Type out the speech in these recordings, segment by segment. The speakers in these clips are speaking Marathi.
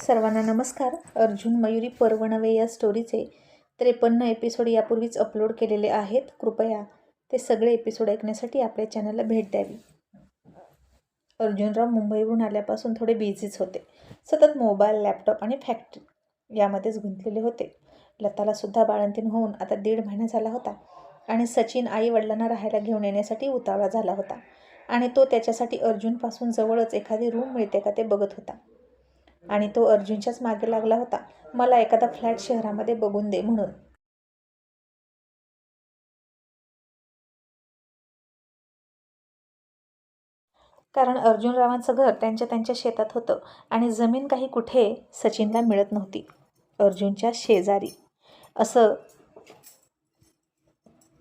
सर्वांना नमस्कार. अर्जुन मयुरी पर्वणवे या स्टोरीचे त्रेपन्न एपिसोड यापूर्वीच अपलोड केलेले आहेत. कृपया ते सगळे एपिसोड ऐकण्यासाठी आपल्या चॅनलला भेट द्यावी. अर्जुनराव मुंबईवरून आल्यापासून थोडे बिझीच होते. सतत मोबाईल लॅपटॉप आणि फॅक्टरी यामध्येच गुंतलेले होते. लतालासुद्धा बाळंतीण होऊन आता दीड महिना झाला होता आणि सचिन आई वडिलांना राहायला घेऊन येण्यासाठी उतावळा झाला होता आणि तो त्याच्यासाठी अर्जुनपासून जवळच एखादी रूम मिळते का ते बघत होता. आणि तो अर्जुनच्याच मागे लागला होता. मला एखादा फ्लॅट शहरामध्ये बघून दे म्हणून. कारण अर्जुनरावांचं घर त्यांच्या त्यांच्या शेतात होतं आणि जमीन काही कुठे सचिनला मिळत नव्हती. अर्जुनच्या शेजारी. असं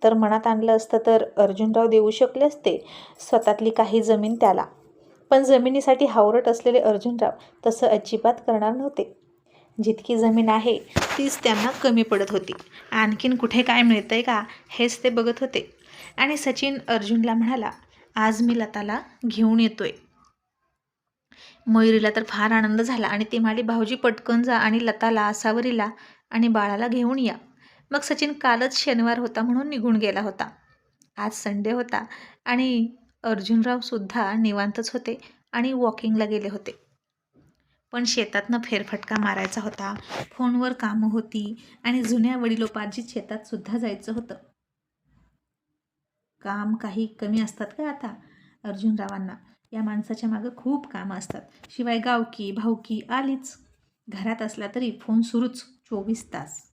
तर मनात आणलं असतं तर अर्जुनराव देऊ शकले असते. स्वतःतली काही जमीन त्याला. पण जमिनीसाठी हावरट असलेले अर्जुनराव तसं अजिबात करणार नव्हते. जितकी जमीन आहे तीच त्यांना कमी पडत होती. आणखीन कुठे काय मिळतं आहे का हेच ते बघत होते. आणि सचिन अर्जुनला म्हणाला आज मी लताला घेऊन येतोय. मयुरीला तर फार आनंद झाला आणि ती म्हणाली भाऊजी पटकन जा आणि लताला सावरीला आणि बाळाला घेऊन या. मग सचिन कालच शनिवार होता म्हणून निघून गेला होता. आज संडे होता आणि अर्जुनरावसुद्धा निवांतच होते आणि वॉकिंगला गेले होते. पण शेतातनं फेरफटका मारायचा होता. फोनवर कामं होती आणि जुन्या वडिलोपार्जित शेतातसुद्धा जायचं होतं. काम काही कमी असतात का आता? अर्जुनरावांना. या माणसाच्या मागं खूप कामं असतात. शिवाय गावकी भावकी आलीच. घरात असला तरी फोन सुरूच. चोवीस तास.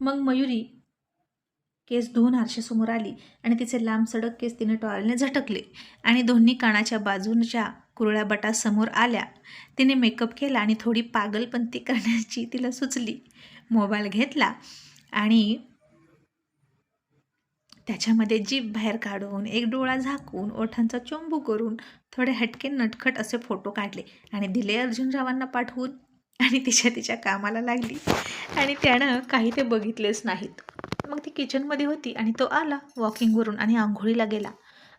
मग मयुरी केस धुवून आरशासमोर आली आणि तिचे लांब सडक केस तिने टॉयलने झटकले आणि दोन्ही कानाच्या बाजूंच्या कुरळ्या बटासमोर आल्या. तिने मेकअप केला आणि थोडी पागलपंती करण्याची तिला सुचली. मोबाईल घेतला आणि त्याच्यामध्ये जीभ बाहेर काढून एक डोळा झाकून ओठांचा चोंबू करून थोडे हटके नटखट असे फोटो काढले आणि दिले अर्जुनरावांना पाठवून. आणि तिच्या तिच्या कामाला लागली. आणि त्यानं काही ते बघितलेच नाहीत. मग ती किचनमध्ये होती आणि तो आला वॉकिंगवरून आणि आंघोळीला गेला.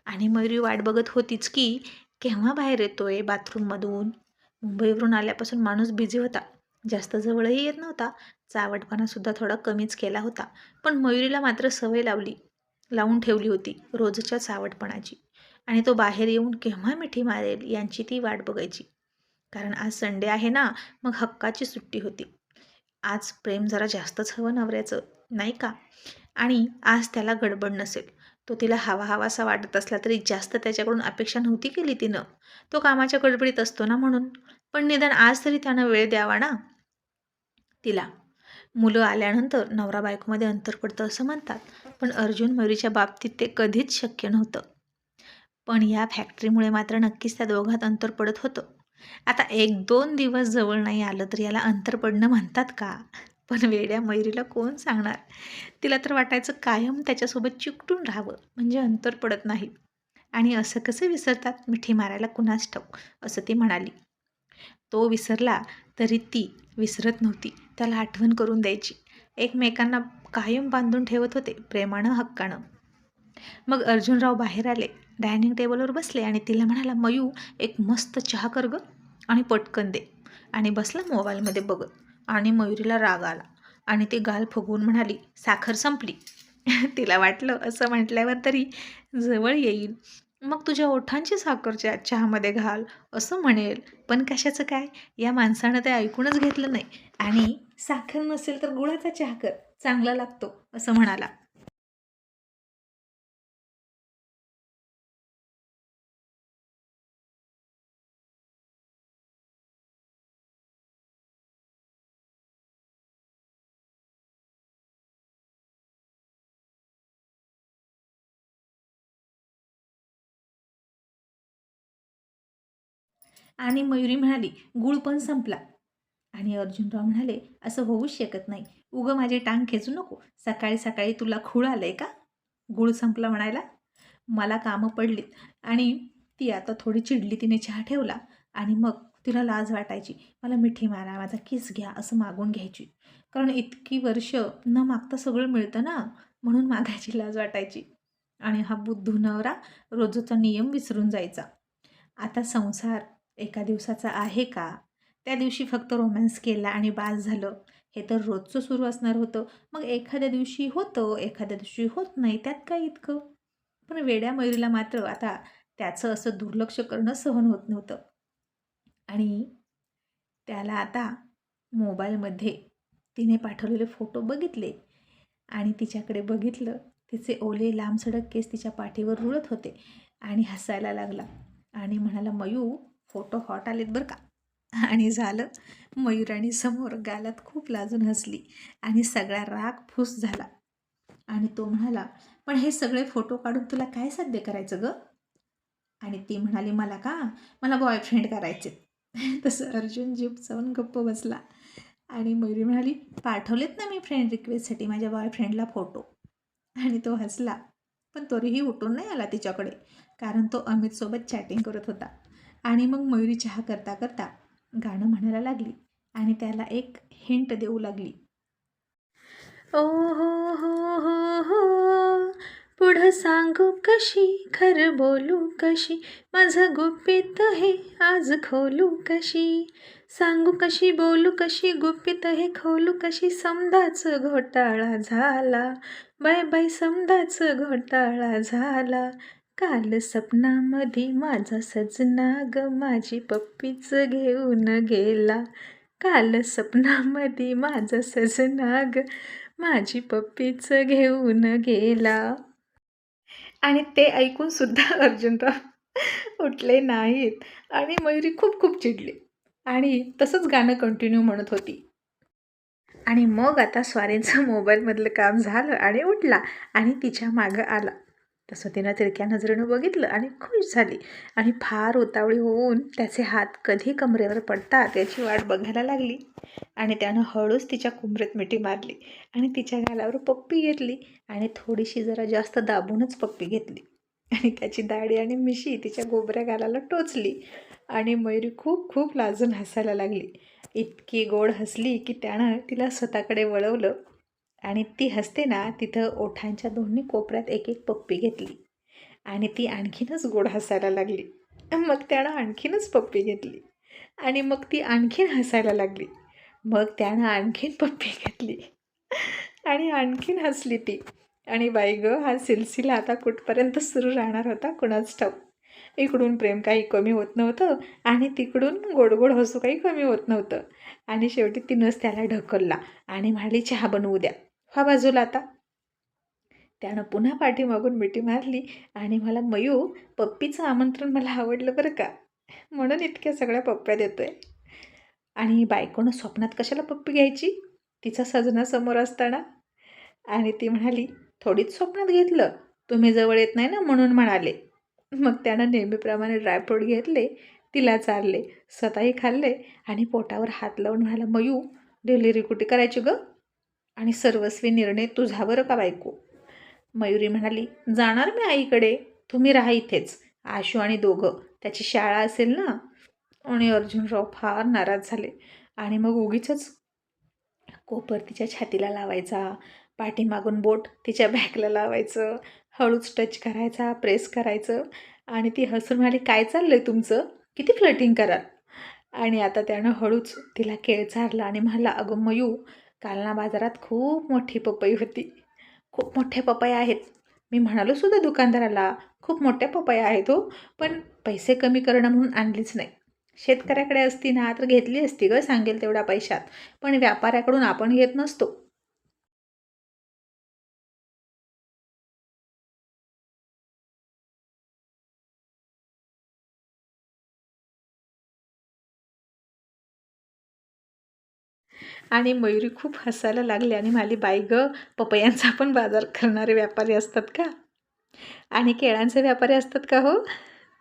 आणि मयुरी वाट बघत होतीच की केव्हा बाहेर येतोय बाथरूममधून? मुंबईवरून आल्यापासून माणूस बिझी होता. जास्त जवळही येत नव्हता. चावटपणासुद्धा थोडा कमीच केला होता. पण मयुरीला मात्र सवय लावली. लावून ठेवली होती रोजच्या चावटपणाची. आणि तो बाहेर येऊन केव्हा मिठी मारेल यांची ती वाट बघायची. कारण आज संडे आहे ना मग हक्काची सुट्टी होती. आज प्रेम जरा जास्तच हवं नवऱ्याचं नाही का? आणि आज त्याला गडबड नसेल. तो तिला हवा हवासा वाटत असला तरी जास्त त्याच्याकडून अपेक्षा नव्हती केली तिनं. तो कामाच्या गडबडीत असतो ना म्हणून. पण निदान आज तरी त्यानं वेळ द्यावा ना? तिला. मुलं आल्यानंतर नवरा बायकोमध्ये अंतर पडतं असं म्हणतात. पण अर्जुन मयुरीच्या बाबतीत ते कधीच शक्य नव्हतं. पण या फॅक्टरीमुळे मात्र नक्कीच त्या दोघात अंतर पडत होतं. आता एक दोन दिवस जवळ नाही आलं तर याला अंतर पडणं म्हणतात का? पण वेड्या मयुरीला कोण सांगणार? तिला तर वाटायचं कायम त्याच्यासोबत चिकटून राहावं म्हणजे अंतर पडत नाही. आणि असं कसं विसरतात? मिठी मारायला कुणास ठाऊक? असं ती म्हणाली. तो विसरला तरी ती विसरत नव्हती. त्याला आठवण करून द्यायची. एकमेकांना कायम बांधून ठेवत होते प्रेमानं हक्कानं. मग अर्जुनराव बाहेर आले डायनिंग टेबलवर बसले आणि तिला म्हणाला मयू एक मस्त चहा कर ग आणि पटकन दे. आणि बसला मोबाईलमध्ये बघत. आणि मयुरीला राग आला आणि ती गाल फुगवून म्हणाली साखर संपली. तिला वाटलं असं म्हटल्यावर तरी जवळ येईल. मग तुझ्या ओठांची साखरच्या चहामध्ये घाल असं म्हणेल. पण कशाचं काय? या माणसानं ते ऐकूनच घेतलं नाही. आणि साखर नसेल तर गुळाचा चहा कर. चांगला लागतो असं म्हणाला. आणि मयुरी म्हणाली गुळ पण संपला. आणि अर्जुनराव म्हणाले असं होऊच शकत नाही. उगं माझी टांग खेचू नको. सकाळी सकाळी तुला खूळ आलं आहे का? गुळ संपला म्हणायला? मला कामं पडलीत आणि ती आता थोडी चिडली. तिने चहा ठेवला आणि मग तिला लाज वाटायची. मला मिठी मारा माझा किस घ्या असं मागून घ्यायची. कारण इतकी वर्ष न मागता सगळं मिळतं ना म्हणून मागायची लाज वाटायची. आणि हा बुद्धू नवरा रोजचा नियम विसरून जायचा. आता संसार एका दिवसाचा आहे का? त्या दिवशी फक्त रोमॅन्स केला आणि बास झालं. हे तर रोजचं सुरू असणार होतं. मग एखाद्या दिवशी होतं एखाद्या दिवशी होत नाही. त्यात काय इतकं? पण वेड्या मयुरीला मात्र आता त्याचं असं दुर्लक्ष करणं सहन होत नव्हतं. आणि त्याला आता मोबाईलमध्ये तिने पाठवलेले फोटो बघितले आणि तिच्याकडे बघितलं. तिचे ओले लांबसडक केस तिच्या पाठीवर रुळत होते आणि हसायला लागला. आणि म्हणाला मयू फोटो हॉट आलेत बरं का. आणि झालं मयुराणी समोर गालात खूप लाजून हसली आणि सगळा राग फूस झाला. आणि तो म्हणाला पण हे सगळे फोटो काढून तुला काय साध्य करायचं ग? आणि ती म्हणाली मला का? मला बॉयफ्रेंड करायचे. तसं अर्जुन जीप जाऊन गप्प बसला. आणि मयुरी म्हणाली पाठवलेत ना मी फ्रेंड रिक्वेस्टसाठी माझ्या बॉयफ्रेंडला फोटो आणि तो हसला. पण तरीही उठून नाही आला तिच्याकडे कारण तो अमितसोबत चॅटिंग करत होता. आणि मग मयुरी चहा करता करता गाणं म्हणायला लागली आणि त्याला एक हिंट देऊ लागली. ओ हो हो हो हो. पुढं सांगू कशी? खरं बोलू कशी? माझं गुपित हे आज खोलू कशी? सांगू कशी बोलू कशी? गुपित हे खोलू कशी? समदाच घोटाळा झाला. बाय बाय समदाच घोटाळा झाला. काल सपनामध्ये माझा सजना ग माझी पप्पीच घेऊन गेला. काल सपनामध्ये माझा सजना ग माझी पप्पीच घेऊन गेला. आणि ते ऐकून सुद्धा अर्जुनराव उठले नाहीत आणि मयुरी खूप खूप चिडली. आणि तसंच गाणं कंटिन्यू म्हणत होती. आणि मग आता स्वारींचं मोबाईलमधलं काम झालं आणि उठला आणि तिच्या मागं आला. तसं तिनं तिरक्या नजरेनं बघितलं आणि खुश झाली. आणि फार उतावळी होऊन त्याचे हात कधी कमरेवर पडतात याची वाट बघायला लागली. आणि त्यानं हळूच तिच्या कुमरेत मिठी मारली आणि तिच्या गालावर पप्पी घेतली आणि थोडीशी जरा जास्त दाबूनच पप्पी घेतली. आणि त्याची दाढी आणि मिशी तिच्या गोबऱ्या गालाला टोचली आणि मयुरी खूप खूप लाजून हसायला लागली. इतकी गोड हसली की त्यानं तिला स्वतःकडे वळवलं. आणि ती हसते ना तिथं ओठांच्या दोन्ही कोपऱ्यात एक एक पप्पी घेतली. आणि ती आणखीनच गोड हसायला लागली. मग त्यानं आणखीनच पप्पी घेतली. आणि मग ती आणखीन हसायला लागली. मग त्यानं आणखीन पप्पी घेतली. आणि आणखीन हसली ती. आणि बाई ग हा सिलसिला आता कुठपर्यंत सुरू राहणार होता कुणाच ठाऊ इकडून प्रेम काही कमी होत नव्हतं आणि तिकडून गोड गोड हसू काही कमी होत नव्हतं. आणि शेवटी तिनंच त्याला ढकलला आणि म्हणाली चहा बनवू द्या. हा बाजूला आता. त्यानं पुन्हा पाठीमागून मिठी मारली आणि मला मयू पप्पीचं आमंत्रण मला आवडलं बरं का? म्हणून इतक्या सगळ्या पप्प्या देतोय. आणि बायकोनं स्वप्नात कशाला पप्पी घ्यायची? तिचा सजना समोर असताना. आणि ती म्हणाली थोडीच स्वप्नात घेतलं. तुम्ही जवळ येत नाही ना म्हणून म्हणाले. मग त्यानं नेहमीप्रमाणे ड्रायफ्रूट घेतले तिला चालले स्वतःही खाल्ले आणि पोटावर हात लावून म्हणाला मयू डिलिव्हरी कुठे करायची गं? आणि सर्वस्वी निर्णय तुझा बरं का बायको? मयुरी म्हणाली जाणार मी आईकडे. तुम्ही राहा इथेच. आशू आणि दोघं. त्याची शाळा असेल ना? आणि अर्जुनराव फार नाराज झाले. आणि मग उगीच कोपर तिच्या छातीला लावायचा पाठीमागून बोट तिच्या बॅकला लावायचं हळूच टच करायचा प्रेस करायचं. आणि ती हसून म्हणाली काय चाललं आहे तुमचं? किती फ्लटिंग कराल? आणि आता त्यानं हळूच तिला केळ चारला आणि म्हणाला अगं मयू कालना बाजारात खूप मोठी पपई होती. खूप मोठे पपया आहेत. मी म्हणालो सुद्धा दुकानदाराला खूप मोठ्या पपया आहेत हो पण पैसे कमी करणं म्हणून आणलीच नाही. शेतकऱ्याकडे असती ना तर घेतली असती ग सांगेल तेवढ्या पैशात. पण व्यापाऱ्याकडून आपण घेत नसतो. आणि मयुरी खूप हसायला लागली आणि माझी बाई ग पपयांचा पण बाजार करणारे व्यापारी असतात का? आणि केळ्यांचे व्यापारी असतात का हो?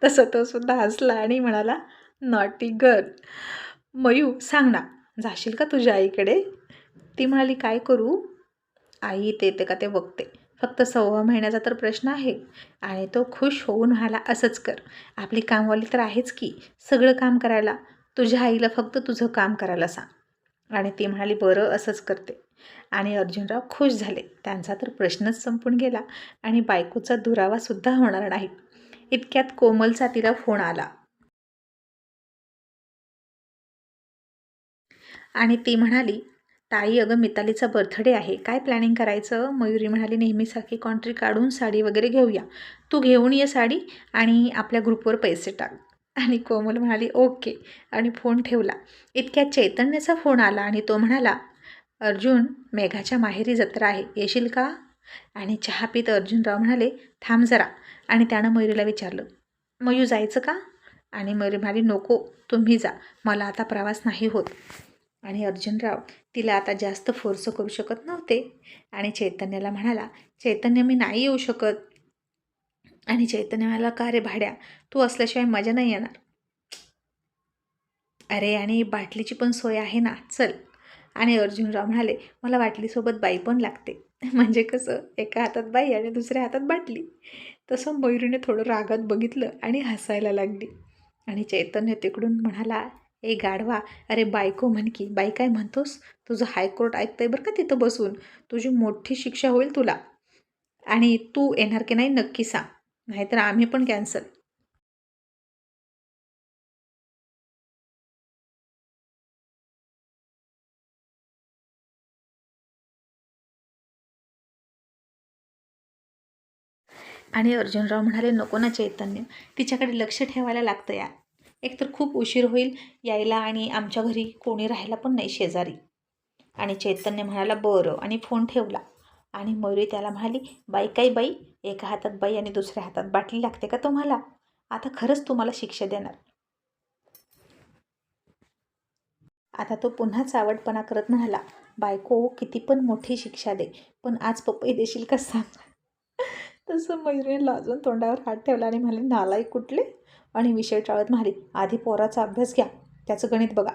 तसं तो सुद्धा हसला आणि म्हणाला नॉटी गर्ल मयू सांग ना जाशील का तुझ्या आईकडे? ती म्हणाली काय करू? आई ते येते का ते बघते. फक्त सव्वा महिन्याचा तर प्रश्न आहे आणि तो खुश होऊन म्हणाला असंच कर. आपली कामवाली तर आहेच की सगळं काम करायला. तुझ्या आईला फक्त तुझं काम करायला सांग. आणि ती म्हणाली बरं असंच करते. आणि अर्जुनराव खुश झाले. त्यांचा तर प्रश्नच संपून गेला आणि बायकोचा दुरावासुद्धा होणार नाही. इतक्यात कोमलचा तिला फोन आला. आणि ती म्हणाली ताई अगं मितालीचा बर्थडे आहे. काय प्लॅनिंग करायचं? मयुरी म्हणाली नेहमीसारखी कॉन्ट्री काढून साडी वगैरे घेऊया. तू घेऊन ये साडी आणि आपल्या ग्रुपवर पैसे टाक. आणि कोमल म्हणाली ओके. आणि फोन ठेवला. इतक्यात चैतन्याचा फोन आला आणि तो म्हणाला अर्जुन मेघाच्या माहेरी जत्रा आहे. येशील का? आणि चहा पित अर्जुनराव म्हणाले थांब जरा. आणि त्यानं मयुरीला विचारलं मयू जायचं का? आणि मयुरी म्हणाली नको तुम्ही जा. मला आता प्रवास नाही होत. आणि अर्जुनराव तिला आता जास्त फोर्स करू शकत नव्हते. आणि चैतन्याला म्हणाला चैतन्य मी नाही येऊ शकत. आणि चैतन्य म्हणाला का रे भाड्या? तू असल्याशिवाय मजा नाही येणार. अरे आणि बाटलीची पण सोय आहे ना? चल. आणि अर्जुनराव म्हणाले मला बाटलीसोबत बाई पण लागते. म्हणजे कसं? एका हातात बाई आणि दुसऱ्या हातात बाटली. तसं मयुरीने थोडं रागात बघितलं आणि हसायला लागली. आणि चैतन्य तिकडून म्हणाला ए गाढवा अरे बायको म्हण की. बाई काय म्हणतोस? तुझं हायकोर्ट ऐकतंय बरं का तिथं बसून? तुझी मोठी शिक्षा होईल तुला. आणि तू येणार की नाही नक्की सांग. नाहीतर आम्ही पण कॅन्सल. आणि अर्जुनराव म्हणाले नको ना चैतन्य तिच्याकडे लक्ष ठेवायला लागतं या एकतर खूप उशीर होईल यायला आणि आमच्या घरी कोणी राहायला पण नाही शेजारी. आणि चैतन्य म्हणाला बरं. आणि फोन ठेवला. आणि मयुरी त्याला म्हणाली बाई काही बाई? एका हातात बाई आणि दुसऱ्या हातात बाटली लागते का तुम्हाला? आता खरंच तुम्हाला शिक्षा देणार. आता तो पुन्हा चावटपणा करत म्हणाला बायको किती पण मोठी शिक्षा दे पण आज पपई देशील का सांग? तसं मयुरीने लाजून तोंडावर हात ठेवला आणि म्हणाले नालाई कुठले? आणि विषय टाळत म्हणाली आधी पोराचा अभ्यास घ्या त्याचं गणित बघा.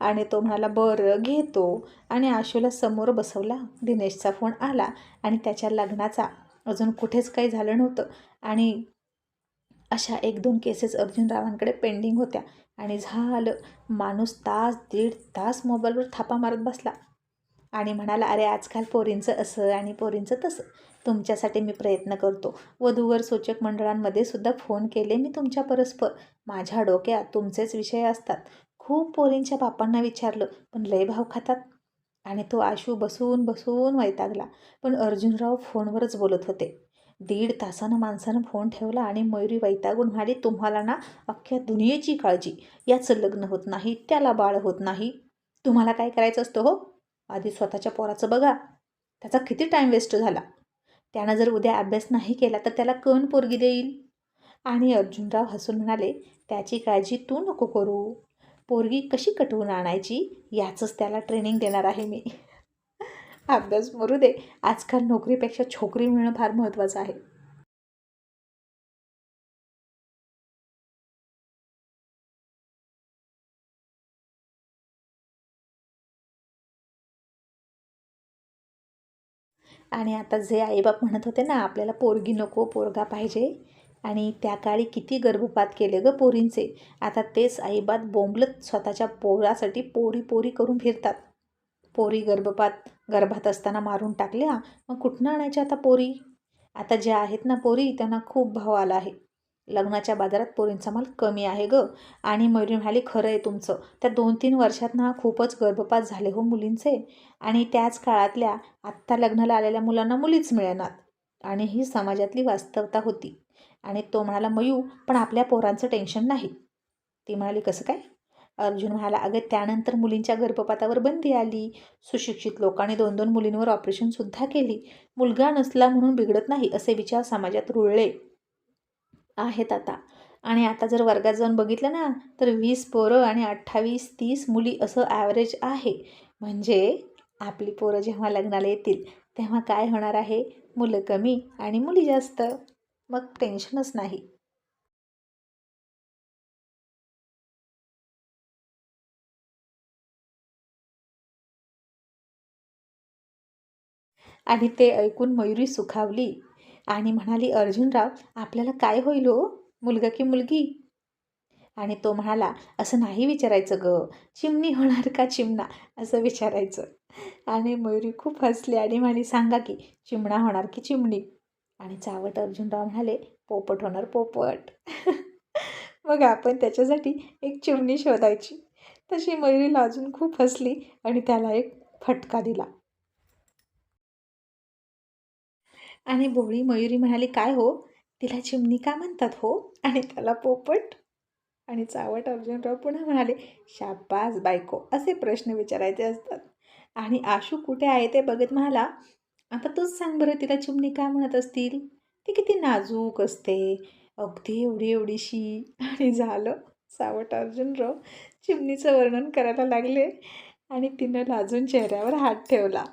आणि तो म्हणाला बरं घेतो. आणि आशूला समोर बसवला दिनेशचा फोन आला आणि त्याच्या लग्नाचा अजून कुठेच काही झालं नव्हतं. आणि अशा एक दोन केसेस अर्जुनरावांकडे पेंडिंग होत्या. आणि झालं माणूस तास दीड तास मोबाईलवर थापा मारत बसला. आणि म्हणाला अरे आजकाल पोरींचं असं आणि पोरींचं तसं. तुमच्यासाठी मी प्रयत्न करतो. वधूवर सूचक मंडळांमध्ये सुद्धा फोन केले मी तुमच्या परस्पर. माझ्या डोक्यात तुमचेच विषय असतात. खूप पोरींच्या बापांना विचारलं पण लय भाव खातात. आणि तो आशू बसून बसून वैतागला. पण अर्जुनराव फोनवरच बोलत होते. दीड तासानं माणसानं फोन ठेवला आणि मयुरी वैतागून म्हणाली तुम्हाला ना अख्ख्या दुनियेची काळजी. याचं लग्न होत नाही त्याला बाळ होत नाही. तुम्हाला काय करायचं असतं हो? आधी स्वतःच्या पोराचं बघा. त्याचा किती टाईम वेस्ट झाला. त्यानं जर उद्या अभ्यास नाही केला तर त्याला कण पोरगी देईल? आणि अर्जुनराव हसून म्हणाले त्याची काळजी तू नको करू. पोरगी कशी कटवून आणायची याचंच त्याला ट्रेनिंग देणार आहे मी. अभ्यास मरू दे. आजकाल नोकरीपेक्षा छोकरी मिळणं फार महत्त्वाचं आहे. आणि आता जे आईबाप म्हणत होते ना आपल्याला पोरगी नको पोरगा पाहिजे. आणि त्या काळी किती गर्भपात केले ग पोरींचे? आता तेच आईबात बोंबलत स्वतःच्या पोरासाठी पोरी पोरी करून फिरतात. पोरी गर्भपात गर्भात असताना मारून टाकल्या मग कुठनं आणायच्या आता पोरी? आता ज्या आहेत ना पोरी त्यांना खूप भाव आला आहे. लग्नाच्या बाजारात पोरींचा माल कमी आहे ग. आणि मयुरी म्हणाली खरं आहे तुमचं. त्या दोन तीन वर्षात ना खूपच गर्भपात झाले हो मुलींचे. आणि त्याच काळातल्या आत्ता लग्नाला आलेल्या मुलांना मुलीच मिळणार आणि ही समाजातली वास्तवता होती. आणि तो म्हणाला मयू पण आपल्या पोरांचं टेन्शन नाही. ती म्हणाली कसं काय? अर्जुन म्हणाला अगं त्यानंतर मुलींच्या गर्भपातावर बंदी आली. सुशिक्षित लोकांनी दोन दोन मुलींवर ऑपरेशनसुद्धा केली. मुलगा नसला म्हणून बिघडत नाही असे विचार समाजात रुळले आहेत आता. आणि आता जर वर्गात जाऊन बघितलं ना तर वीस पोरं आणि अठ्ठावीस तीस मुली असं ॲव्हरेज आहे. म्हणजे आपली पोरं जेव्हा लग्नाला येतील तेव्हा काय होणार आहे? मुलं कमी आणि मुली जास्त. मग टेन्शनच नाही. आणि ते ऐकून मयुरी सुखावली आणि म्हणाली अर्जुनराव आपल्याला काय होईल हो? मुलगा की मुलगी? आणि तो म्हणाला असं नाही विचारायचं ग. चिमणी होणार का चिमणा? असं विचारायचं. आणि मयुरी खूप हसली आणि म्हणाली सांगा की चिमणा होणार की चिमणी? आणि चावट अर्जुनराव म्हणाले पोपट होणार पोपट. मग आपण त्याच्यासाठी एक चिमणी शोधायची. तशी मयुरीला अजून खूप हसली आणि त्याला एक फटका दिला. आणि भोळी मयुरी म्हणाली काय हो? तिला चिमणी का म्हणतात हो? आणि त्याला पोपट? आणि चावट अर्जुनराव पुन्हा म्हणाले शाबास बायको असे प्रश्न विचारायचे असतात. आणि आशू कुठे आहे ते बघत म्हणाला आता तूच सांग बरं तिला चिमणी का म्हणत असतील? ती किती नाजूक असते अगदी एवढी एवढीशी. आणि झालं. सावट अर्जुनराव चिमणीचं वर्णन करायला लागले आणि तिनं लाजून चेहऱ्यावर हात ठेवला.